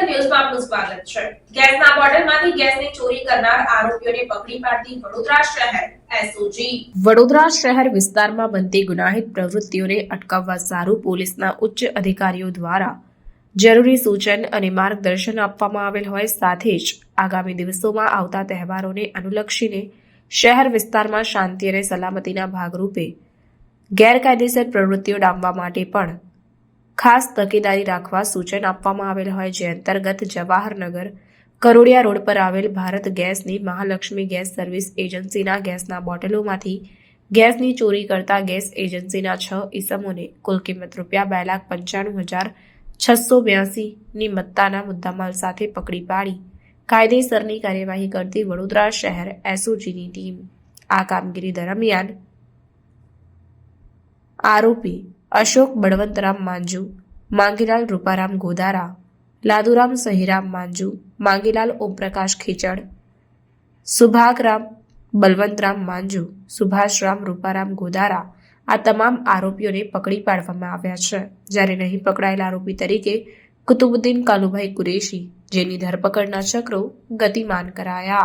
ન્યૂઝમાં આપનું સ્વાગત છે. ગેસના બોટલમાંથી ગેસની ચોરી કરનાર આરોપીઓને પકડી પાડતી વડોદરા શહેર વડોદરા શહેર વિસ્તારમાં બનતી ગુનાહિત પ્રવૃત્તિઓને અટકાવવા સારું પોલીસના ઉચ્ચ અધિકારીઓ દ્વારા જરૂરી સૂચન અને માર્ગદર્શન આપવામાં આવેલ હોય સાથે જ આગામી દિવસોમાં આવતા તહેવારોને અનુલક્ષીને શહેર વિસ્તારમાં શાંતિ અને સલામતીના ભાગરૂપે ગેરકાયદેસર પ્રવૃત્તિઓ ડામવા માટે પણ ખાસ તકેદારી રાખવા સૂચન આપવામાં આવેલ હોય જે અંતર્ગત જવાહરનગર કરોડિયા રોડ પર આવેલ ભારત ગેસની મહાલક્ષ્મી ગેસ સર્વિસ એજન્સીના ગેસના બોટલોમાંથી ગેસની ચોરી કરતા ગેસ એજન્સીના છ ઈસમોને કુલ કિંમત રૂપિયા બે લાખ પંચાણું હજાર છસો બ્યાસીની મત્તાના મુદ્દામાલ સાથે પકડી પાડી. કાયદેસરની કાર્યવાહી કરતી વડોદરા શહેર એસઓજીની ટીમ આ કામગીરી દરમિયાન આરોપી અશોક બળવંતરામ માંજુ, માંગીલાલ રૂપારામ ગોદારા, લાદુરામ સહીરામ માંજુ, માંગીલાલ ઓમપ્રકાશ ખીચડ, સુભાગરામ બલવંતરામ માંજુ, સુભાષરામ રૂપારામ ગોદારા આ તમામ આરોપીઓને પકડી પાડવામાં આવ્યા છે. જ્યારે નહીં પકડાયેલા આરોપી તરીકે કુતુબુદ્દીન કાલુભાઈ કુરેશી, જેની ધરપકડના ચક્રો ગતિમાન કરાયા.